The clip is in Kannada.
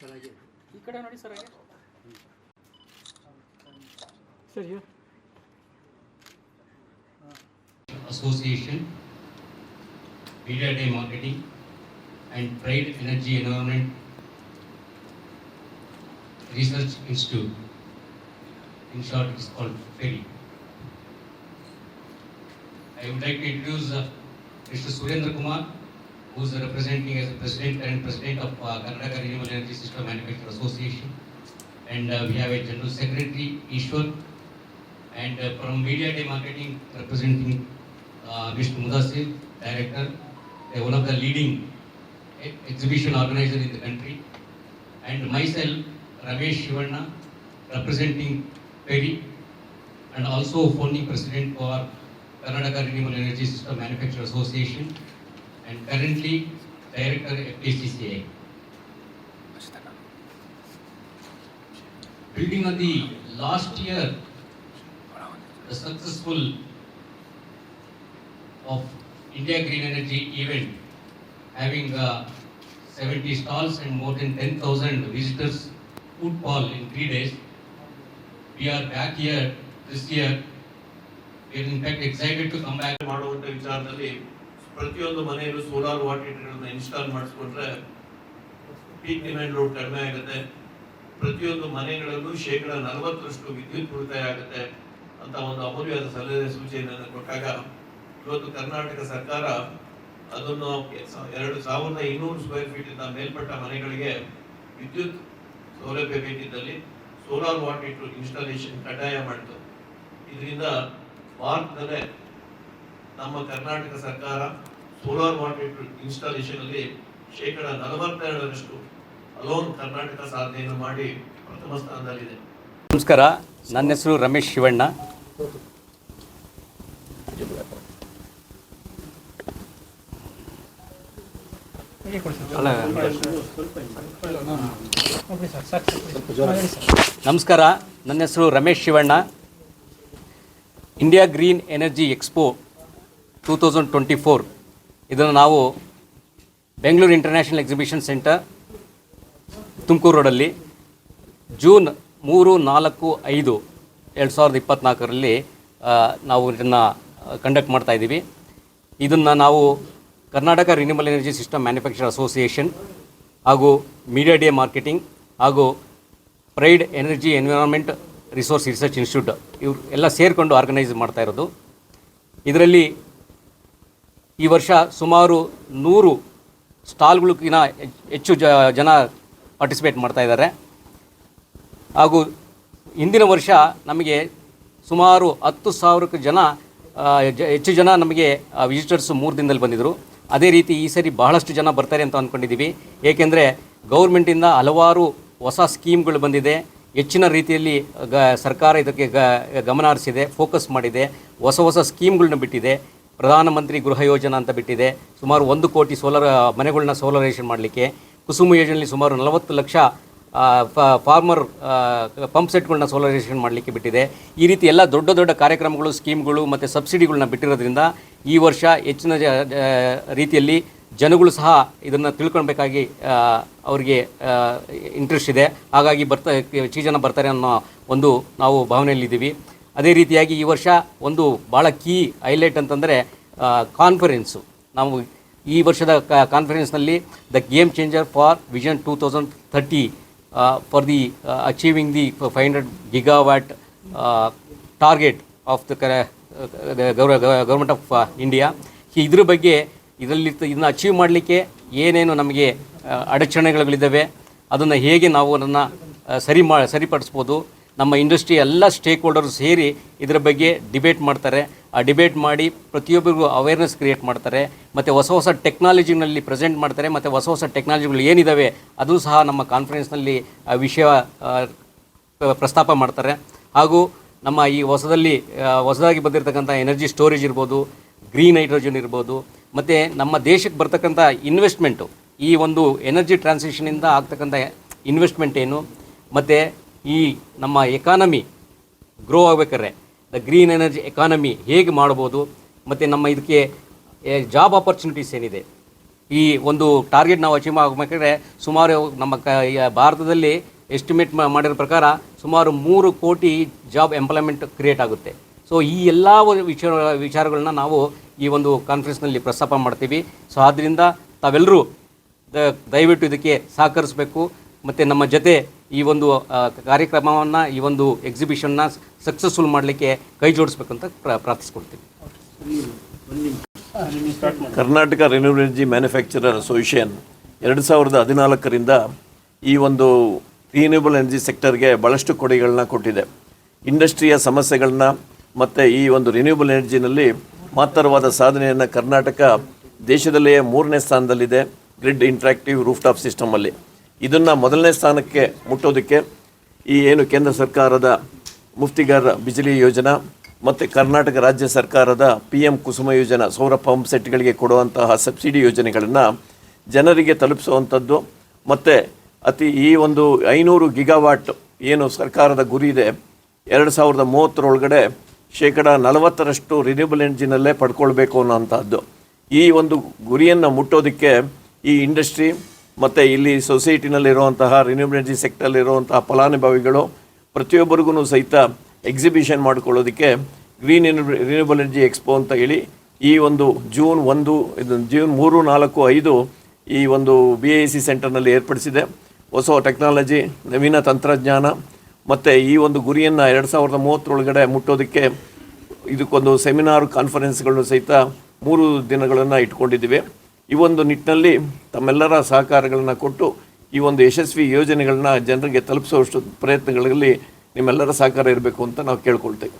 ಸರ್ ಹಾಗೆ ಈ ಕಡೆ ನೋಡಿ ಸರ್ ಹಾಗೆ ಸರ್ ಹೇಳಿ Association, Media Day Marketing, and Pride Energy Environment Research Institute. In short, it's called FERI. I would like to introduce uh, Mr. Surendra Kumar, who is representing as the president and president of uh, Karnataka Renewable Energy System Manufacturer Association. And uh, we have a general secretary, Ishwar, and uh, from Media Day Marketing representing uh, Mr. Mudassir, director, uh, one of the leading exhibition organizer in the country, and myself, Ramesh Shivanna, representing Perry, and also founding president for Karnataka Renewable Energy System Manufacturer Association, and currently director FPCCI. Building on the last year the successful of India Green Energy event, having uh, 70 stalls and more than 10,000 visitors football in three days. We are back here this year. We are in fact excited to come back. ಮಾಡುವಂತ ವಿಚಾರದಲ್ಲಿ ಪ್ರತಿಯೊಂದು ಮನೆಯಲ್ಲೂ ಸೋಲಾರ್ ವಾಟರ್ ಹೀಟರ್ಗಳನ್ನ ಇನ್ಸ್ಟಾಲ್ ಮಾಡಿಸ್ಕೊಂಡ್ರೆ ಪೀಕ್ ಡಿಮ್ಯಾಂಡ್ ಲೋಡ್ ಕಡಿಮೆ ಆಗುತ್ತೆ. ಪ್ರತಿಯೊಂದು ಮನೆಗಳಲ್ಲೂ ಶೇಕಡ ನಲವತ್ತರಷ್ಟು ವಿದ್ಯುತ್ ಉಳಿತಾಯ ಆಗುತ್ತೆ ಅಂತ ಒಂದು ಅಮೂಲ್ಯವಾದ ಸಲಹೆ ಸೂಚನೆಯನ್ನು ಕೊಟ್ಟಾಗ, ಇವತ್ತು ಕರ್ನಾಟಕ ಸರ್ಕಾರ ಅದನ್ನು ಎರಡು ಸಾವಿರದ ಇನ್ನೂರು ಸ್ಕ್ವೇರ್ ಫೀಟ್ ಇಂದ ಮೇಲ್ಪಟ್ಟ ಮನೆಗಳಿಗೆ ವಿದ್ಯುತ್ ಸೌಲಭ್ಯ ಬೇಕಿದ್ದಲ್ಲಿ ಸೋಲಾರ್ ವಾಟರ್ ಇನ್ಸ್ಟಾಲೇಷನ್ ಕಡ್ಡಾಯ ಮಾಡಿತು. ಇದರಿಂದ ಭಾರತದಲ್ಲೇ ನಮ್ಮ ಕರ್ನಾಟಕ ಸರ್ಕಾರ ಸೋಲಾರ್ ವಾಟರ್ ಇನ್ಸ್ಟಾಲೇಷನ್ ಅಲ್ಲಿ ಶೇಕಡ ನಲವತ್ತೆರಡರಷ್ಟು ಅಲೋನ್ ಕರ್ನಾಟಕ ಸಾಧನೆಯನ್ನು ಮಾಡಿ ಪ್ರಥಮ ಸ್ಥಾನದಲ್ಲಿದೆ. ನಮಸ್ಕಾರ, ನನ್ನ ಹೆಸರು ರಮೇಶ್ ಶಿವಣ್ಣ. ನಮಸ್ಕಾರ, ನನ್ನ ಹೆಸರು Ramesh Shivanna. India green energy expo two thousand twenty four ಇದನ್ನು ನಾವು Bengaluru international exhibition centre Tumakuru ರೋಡಲ್ಲಿ ಜೂನ್ ಮೂರು, ನಾಲ್ಕು, ಐದು, ಎರಡು ಸಾವಿರದ ಇಪ್ಪತ್ತ್ನಾಲ್ಕರಲ್ಲಿ ನಾವು ಇದನ್ನು ಕಂಡಕ್ಟ್ ಮಾಡ್ತಾಯಿದ್ದೀವಿ ಇದನ್ನು ನಾವು Karnataka renewable energy system manufacture association ಹಾಗೂ ಮೀಡಿಯಾ ಡೇ ಮಾರ್ಕೆಟಿಂಗ್ ಹಾಗೂ pride energy environment resource research institute ಇವ್ರು ಎಲ್ಲ ಸೇರಿಕೊಂಡು ಆರ್ಗನೈಸ್ ಮಾಡ್ತಾ ಇರೋದು. ಇದರಲ್ಲಿ ಈ ವರ್ಷ ಸುಮಾರು ನೂರು ಸ್ಟಾಲ್ಗಳಿಗಿನ ಹೆಚ್ಚು ಜನ ಪಾರ್ಟಿಸಿಪೇಟ್ ಮಾಡ್ತಾ ಇದ್ದಾರೆ. ಹಾಗೂ ಹಿಂದಿನ ವರ್ಷ ನಮಗೆ ಸುಮಾರು ಹತ್ತು ಸಾವಿರಕ್ಕೆ ಜನ ಹೆಚ್ಚು ಜನ ನಮಗೆ ವಿಸಿಟರ್ಸ್ ಮೂರು ದಿನದಲ್ಲಿ ಬಂದಿದ್ದರು ಅದೇ ರೀತಿ ಈ ಸರಿ ಬಹಳಷ್ಟು ಜನ ಬರ್ತಾರೆ ಅಂತ ಅಂದ್ಕೊಂಡಿದ್ದೀವಿ ಏಕೆಂದರೆ ಗೌರ್ಮೆಂಟಿಂದ ಹಲವಾರು ಹೊಸ ಸ್ಕೀಮ್ಗಳು ಬಂದಿದೆ. ಹೆಚ್ಚಿನ ರೀತಿಯಲ್ಲಿ, ಗ, ಸರ್ಕಾರ ಇದಕ್ಕೆ ಗಮನ ಹರಿಸಿದೆ ಫೋಕಸ್ ಮಾಡಿದೆ. ಹೊಸ ಹೊಸ ಸ್ಕೀಮ್ಗಳನ್ನ ಬಿಟ್ಟಿದೆ. ಪ್ರಧಾನಮಂತ್ರಿ ಗೃಹ ಯೋಜನಾ ಅಂತ ಬಿಟ್ಟಿದೆ. ಸುಮಾರು ಒಂದು ಕೋಟಿ ಸೋಲಾರ್ ಮನೆಗಳನ್ನ ಸೋಲರೈಸೇಷನ್ ಮಾಡಲಿಕ್ಕೆ ಕುಸುಮ ಯೋಜನೆಯಲ್ಲಿ ಸುಮಾರು ನಲವತ್ತು ಲಕ್ಷ ಫಾರ್ಮರ್ ಪಂಪ್ ಸೆಟ್ಗಳನ್ನ ಸೋಲರೈಸೇಷನ್ ಮಾಡಲಿಕ್ಕೆ ಬಿಟ್ಟಿದೆ. ಈ ರೀತಿ ಎಲ್ಲ ದೊಡ್ಡ ದೊಡ್ಡ ಕಾರ್ಯಕ್ರಮಗಳು, ಸ್ಕೀಮ್ಗಳು ಮತ್ತು ಸಬ್ಸಿಡಿಗಳನ್ನ ಬಿಟ್ಟಿರೋದ್ರಿಂದ ಈ ವರ್ಷ ಹೆಚ್ಚಿನ ರೀತಿಯಲ್ಲಿ ಜನಗಳು ಸಹ ಇದನ್ನು ತಿಳ್ಕೊಳ್ಬೇಕಾಗಿ ಅವರಿಗೆ ಇಂಟ್ರೆಸ್ಟ್ ಇದೆ. ಹಾಗಾಗಿ ಬರ್ತಾ ಹೆಚ್ಚು ಜನ ಬರ್ತಾರೆ ಅನ್ನೋ ಒಂದು ನಾವು ಭಾವನೆಯಲ್ಲಿದ್ದೀವಿ. ಅದೇ ರೀತಿಯಾಗಿ ಈ ವರ್ಷ ಒಂದು ಭಾಳ ಕೀ ಹೈಲೈಟ್ ಅಂತಂದರೆ ಕಾನ್ಫರೆನ್ಸು ನಾವು ಈ ವರ್ಷದ ಕಾನ್ಫರೆನ್ಸ್ನಲ್ಲಿ the game changer for vision two thousand thirty for the achieving the five hundred gigawatt target of the government of India ಇದ್ರ ಬಗ್ಗೆ ಇದರಲ್ಲಿ ಇದನ್ನ ಅಚೀವ್ ಮಾಡಲಿಕ್ಕೆ ಏನೇನು ನಮಗೆ ಅಡಚಣೆಗಳಿದ್ದಾವೆ, ಅದನ್ನು ಹೇಗೆ ನಾವು ಅದನ್ನು ಸರಿ ಮಾ, ಸರಿಪಡಿಸ್ಬೋದು ನಮ್ಮ ಇಂಡಸ್ಟ್ರಿ ಎಲ್ಲ ಸ್ಟೇಕ್ ಹೋಲ್ಡರ್ ಸೇರಿ ಇದರ ಬಗ್ಗೆ ಡಿಬೇಟ್ ಮಾಡ್ತಾರೆ. ಆ ಡಿಬೇಟ್ ಮಾಡಿ ಪ್ರತಿಯೊಬ್ಬರಿಗೂ ಅವೇರ್ನೆಸ್ ಕ್ರಿಯೇಟ್ ಮಾಡ್ತಾರೆ. ಮತ್ತು ಹೊಸ ಹೊಸ ಟೆಕ್ನಾಲಜಿನಲ್ಲಿ ಪ್ರೆಸೆಂಟ್ ಮಾಡ್ತಾರೆ. ಮತ್ತು ಹೊಸ ಹೊಸ ಟೆಕ್ನಾಲಜಿಗಳು ಏನಿದ್ದಾವೆ ಅದು ಸಹ ನಮ್ಮ ಕಾನ್ಫರೆನ್ಸ್ನಲ್ಲಿ ಆ, ವಿಷಯ ಪ್ರಸ್ತಾಪ ಮಾಡ್ತಾರೆ. ಹಾಗೂ ನಮ್ಮ ಈ ಹೊಸದಲ್ಲಿ ಹೊಸದಾಗಿ ಬಂದಿರತಕ್ಕಂಥ ಎನರ್ಜಿ ಸ್ಟೋರೇಜ್ ಇರ್ಬೋದು ಗ್ರೀನ್ ಹೈಡ್ರೋಜನ್ ಇರ್ಬೋದು, ಮತ್ತು ನಮ್ಮ ದೇಶಕ್ಕೆ ಬರ್ತಕ್ಕಂಥ ಇನ್ವೆಸ್ಟ್ಮೆಂಟು ಈ ಒಂದು ಎನರ್ಜಿ ಟ್ರಾನ್ಸಿಷನಿಂದ ಆಗ್ತಕ್ಕಂಥ ಇನ್ವೆಸ್ಟ್ಮೆಂಟ್ ಏನು, ಮತ್ತು ಈ ನಮ್ಮ ಎಕಾನಮಿ ಗ್ರೋ ಆಗಬೇಕಾದ್ರೆ ದ ಗ್ರೀನ್ ಎನರ್ಜಿ ಎಕಾನಮಿ ಹೇಗೆ ಮಾಡ್ಬೋದು? ಮತ್ತು ನಮ್ಮ ಇದಕ್ಕೆ ಜಾಬ್ ಆಪರ್ಚುನಿಟೀಸ್ ಏನಿದೆ? ಈ ಒಂದು ಟಾರ್ಗೆಟ್ ನಾವು ಅಚೀವ್ ಆಗಬೇಕಾದ್ರೆ ಸುಮಾರು ನಮ್ಮ ಕ ಭಾರತದಲ್ಲಿ ಎಸ್ಟಿಮೇಟ್ ಮಾಡಿರೋ ಪ್ರಕಾರ ಸುಮಾರು ಮೂರು ಕೋಟಿ ಜಾಬ್ ಎಂಪ್ಲಾಯ್ಮೆಂಟ್ ಕ್ರಿಯೇಟ್ ಆಗುತ್ತೆ. ಸೊ ಈ ಎಲ್ಲ ವಿಚಾರ, ವಿಚಾರಗಳನ್ನ ನಾವು ಈ ಒಂದು ಕಾನ್ಫರೆನ್ಸ್ನಲ್ಲಿ ಪ್ರಸ್ತಾಪ ಮಾಡ್ತೀವಿ. ಸೊ ಆದ್ದರಿಂದ ತಾವೆಲ್ಲರೂ ದಯವಿಟ್ಟು ಇದಕ್ಕೆ ಸಹಕರಿಸಬೇಕು. ಮತ್ತು ನಮ್ಮ ಜೊತೆ ಈ ಒಂದು ಕಾರ್ಯಕ್ರಮವನ್ನು, ಈ ಒಂದು ಎಕ್ಸಿಬಿಷನ್ನ ಸಕ್ಸಸ್ಫುಲ್ ಮಾಡಲಿಕ್ಕೆ ಕೈ ಜೋಡಿಸ್ಬೇಕಂತ ಪ್ರ ಪ್ರಾರ್ಥಿಸ್ಕೊಳ್ತೀವಿ Karnataka renewable energy manufacturer association ಎರಡು ಸಾವಿರದ ಹದಿನಾಲ್ಕರಿಂದ ಈ ಒಂದು ರಿನ್ಯೂಬಲ್ ಎನರ್ಜಿ ಸೆಕ್ಟರ್ಗೆ ಭಾಳಷ್ಟು ಕೊಡುಗೆಗಳನ್ನ ಕೊಟ್ಟಿದೆ. ಇಂಡಸ್ಟ್ರಿಯ ಸಮಸ್ಯೆಗಳನ್ನ ಮತ್ತು ಈ ಒಂದು ರಿನ್ಯೂಬಲ್ ಎನರ್ಜಿನಲ್ಲಿ ಮಹತ್ತರವಾದ ಸಾಧನೆಯನ್ನು ಕರ್ನಾಟಕ ದೇಶದಲ್ಲಿಯೇ ಮೂರನೇ ಸ್ಥಾನದಲ್ಲಿದೆ ಗ್ರಿಡ್ ಇಂಟ್ರಾಕ್ಟಿವ್ ರೂಫ್ ಟಾಪ್ ಸಿಸ್ಟಮಲ್ಲಿ ಇದನ್ನು ಮೊದಲನೇ ಸ್ಥಾನಕ್ಕೆ ಮುಟ್ಟೋದಕ್ಕೆ ಈ ಏನು ಕೇಂದ್ರ ಸರ್ಕಾರದ ಮುಫ್ತಿಗಾರ ಬಿಜಲಿ ಯೋಜನಾ ಮತ್ತು ಕರ್ನಾಟಕ ರಾಜ್ಯ ಸರ್ಕಾರದ ಪಿ ಎಂ ಕುಸುಮ ಯೋಜನಾ ಸೌರ ಪಂಪ್ ಸೆಟ್ಗಳಿಗೆ ಕೊಡುವಂತಹ ಸಬ್ಸಿಡಿ ಯೋಜನೆಗಳನ್ನು ಜನರಿಗೆ ತಲುಪಿಸುವಂಥದ್ದು ಮತ್ತು ಅತಿ ಈ ಒಂದು ಐನೂರು ಗಿಗಾವಾಟ್ ಏನು ಸರ್ಕಾರದ ಗುರಿ ಇದೆ, ಎರಡು ಸಾವಿರದ ಮೂವತ್ತರೊಳಗಡೆ ಶೇಕಡ ನಲವತ್ತರಷ್ಟು ರಿನ್ಯೂಬಲ್ ಎನರ್ಜಿನಲ್ಲೇ ಪಡ್ಕೊಳ್ಬೇಕು ಅನ್ನೋಂಥದ್ದು ಈ ಒಂದು ಗುರಿಯನ್ನು ಮುಟ್ಟೋದಕ್ಕೆ ಈ ಇಂಡಸ್ಟ್ರಿ ಮತ್ತು ಇಲ್ಲಿ ಸೊಸೈಟಿನಲ್ಲಿರುವಂತಹ ರಿನ್ಯೂಬಲ್ ಎನರ್ಜಿ ಸೆಕ್ಟರ್ಲಿರುವಂತಹ ಫಲಾನುಭವಿಗಳು ಪ್ರತಿಯೊಬ್ಬರಿಗೂ ಸಹಿತ ಎಕ್ಸಿಬಿಷನ್ ಮಾಡಿಕೊಳ್ಳೋದಕ್ಕೆ ಗ್ರೀನ್ ರಿನ್ಯೂಬಲ್ ಎನರ್ಜಿ ಎಕ್ಸ್ಪೋ ಅಂತ ಹೇಳಿ ಈ ಒಂದು ಜೂನ್ ಒಂದು ಜೂನ್ ಮೂರು, ನಾಲ್ಕು, ಐದು ಈ ಒಂದು ಬಿ ಎ ಸಿ ಸೆಂಟರ್ನಲ್ಲಿ ಏರ್ಪಡಿಸಿದೆ. ಹೊಸ ಟೆಕ್ನಾಲಜಿ ನವೀನ ತಂತ್ರಜ್ಞಾನ ಮತ್ತು ಈ ಒಂದು ಗುರಿಯನ್ನು ಎರಡು ಸಾವಿರದ ಮೂವತ್ತರೊಳಗಡೆ ಮುಟ್ಟೋದಕ್ಕೆ ಇದಕ್ಕೊಂದು ಸೆಮಿನಾರ್ ಕಾನ್ಫರೆನ್ಸ್ಗಳನ್ನು ಸಹಿತ ಮೂರು ದಿನಗಳನ್ನು ಇಟ್ಕೊಂಡಿದ್ದೀವಿ. ಈ ಒಂದು ನಿಟ್ಟಿನಲ್ಲಿ ತಮ್ಮೆಲ್ಲರ ಸಹಕಾರಗಳನ್ನು ಕೊಟ್ಟು ಈ ಒಂದು ಯಶಸ್ವಿ ಯೋಜನೆಗಳನ್ನ ಜನರಿಗೆ ತಲುಪಿಸುವಷ್ಟು ಪ್ರಯತ್ನಗಳಲ್ಲಿ ನಿಮ್ಮೆಲ್ಲರ ಸಹಕಾರ ಇರಬೇಕು ಅಂತ ನಾವು ಕೇಳ್ಕೊಳ್ತೇವೆ.